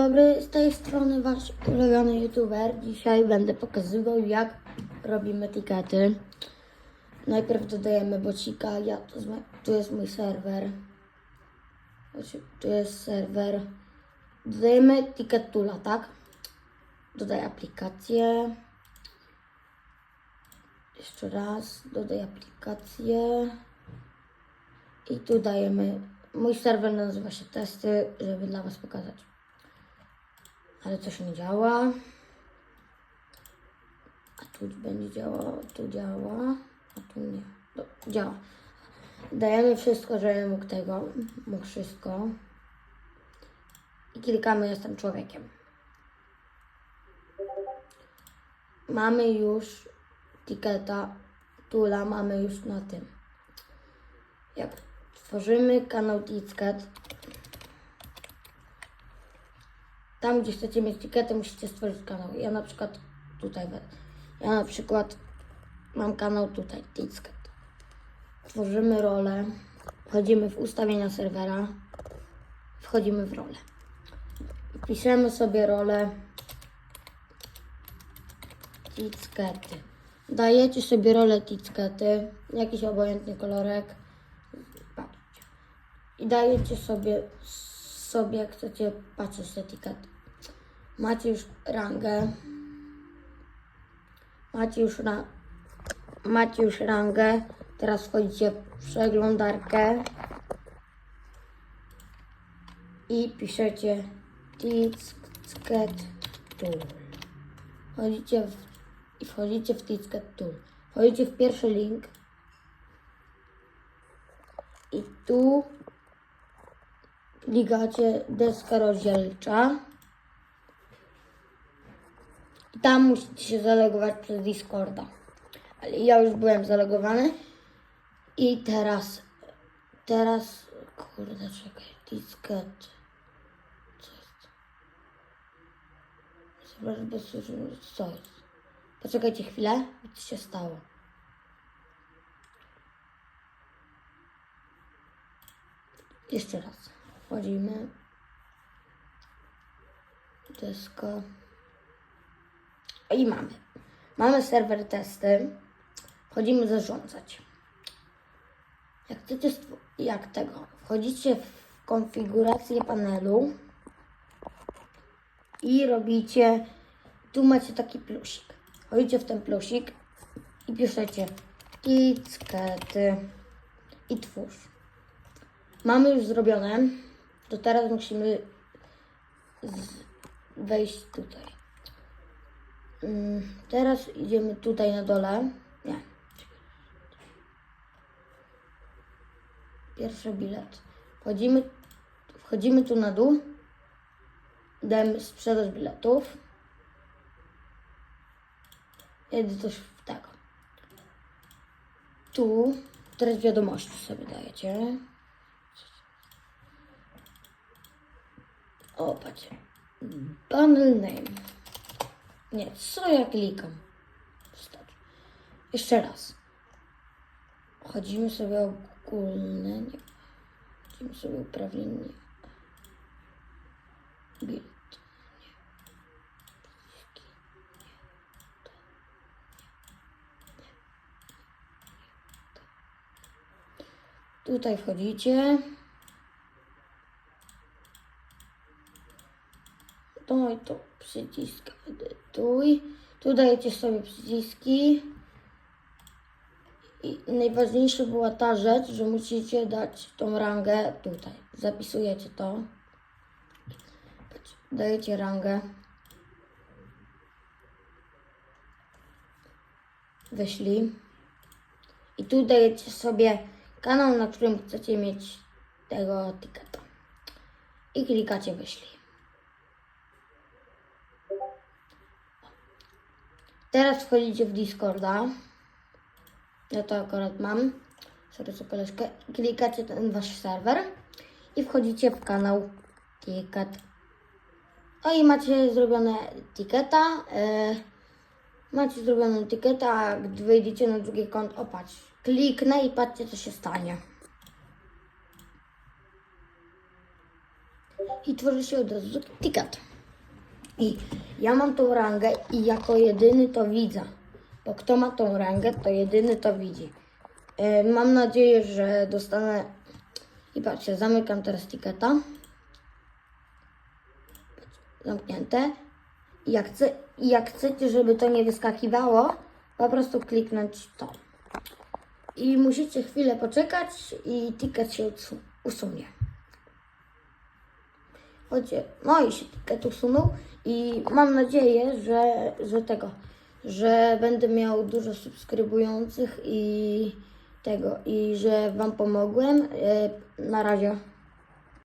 Dobry, z tej strony wasz ulubiony youtuber. Dzisiaj będę pokazywał jak robimy tikety. Najpierw dodajemy bocika, ja, mój- tu jest mój serwer. Znaczy, Tu jest serwer. Dodajemy ticket toola, tak? Dodaj aplikację. Jeszcze raz, dodaj aplikację. I tu dajemy. Mój serwer nazywa się testy, żeby dla Was pokazać. Ale coś nie działa. A tu będzie działało, tu działa, a tu nie. Do, działa. Dajemy wszystko, żeby mógł tego, mógł wszystko. I klikamy jestem człowiekiem. Mamy już tiketa, tula mamy już na tym. Jak tworzymy kanał Ticket, tam gdzie chcecie mieć tiketę, musicie stworzyć kanał. Ja na przykład tutaj, ja na przykład mam kanał tutaj, Ticket. Tworzymy rolę, wchodzimy w ustawienia serwera, wchodzimy w rolę. Piszemy sobie rolę Tickety. Dajecie sobie rolę Tickety, jakiś obojętny kolorek. I dajecie sobie, sobie chcecie patrzeć te etykiety. Macie już rangę. Macie już, ra, macie już rangę. Teraz wchodzicie w przeglądarkę i piszecie Ticket Tool. Wchodzicie w, i wchodzicie w Ticket Tool. Wchodzicie w pierwszy link i tu klikacie deska rozdzielcza. I tam musicie się zalogować przez Discorda. Ale ja już byłem zalogowany. I teraz, teraz, kurde, czekaj, Discord. Co jest? Zobacz, bez co jest? Poczekajcie chwilę, co się stało. Jeszcze raz. Wchodzimy. Deska. I mamy. Mamy serwer testy. Wchodzimy zarządzać. Jak chcecie, jak tego, wchodzicie w konfigurację panelu i robicie, tu macie taki plusik. Wchodzicie w ten plusik i piszecie tickety i twórz. Mamy już zrobione, to teraz musimy wejść tutaj. Mm, Teraz idziemy tutaj na dole. Nie. Pierwszy bilet. Wchodzimy, wchodzimy tu na dół. Dajemy sprzedaż biletów. Jedę coś w tego. Tu teraz wiadomości sobie dajecie. O, patrzcie. Bundle name. Nie, co ja klikam? Wstecz. Jeszcze raz. Chodzimy sobie ogólne. Nie. Chodzimy sobie uprawnienie. Bilet. Nie. Przyciski. Nie. To. Nie. Nie. Nie. To. Tutaj wchodzicie. To i to przycisk edytuj. Tu dajecie sobie przyciski. I najważniejsza była ta rzecz, że musicie dać tą rangę tutaj. Zapisujecie to. Dajecie rangę. Wyślij. I tu dajecie sobie kanał, na którym chcecie mieć tego etykieta. I klikacie wyślij. Teraz wchodzicie w Discorda. Ja to akurat mam. Sorry za koleżkę. Klikacie ten wasz serwer i wchodzicie w kanał Ticket. O i macie zrobione tiketa. E, macie zrobioną tiketa, a gdy wejdziecie na drugi kąt, opatrz. Kliknę i patrzcie co się stanie. I tworzy się od razu ticket. I ja mam tą rangę i jako jedyny to widzę. Bo kto ma tą rangę, to jedyny to widzi. E, Mam nadzieję, że dostanę. I patrzcie, zamykam teraz tiketa. Zamknięte. I jak, chce, jak chcecie, żeby to nie wyskakiwało, po prostu kliknąć to. I musicie chwilę poczekać i ticket się usu- usunie. Chodźcie, no i się ticket usunął i mam nadzieję, że, że tego, że będę miał dużo subskrybujących i tego, i że Wam pomogłem. E, Na razie.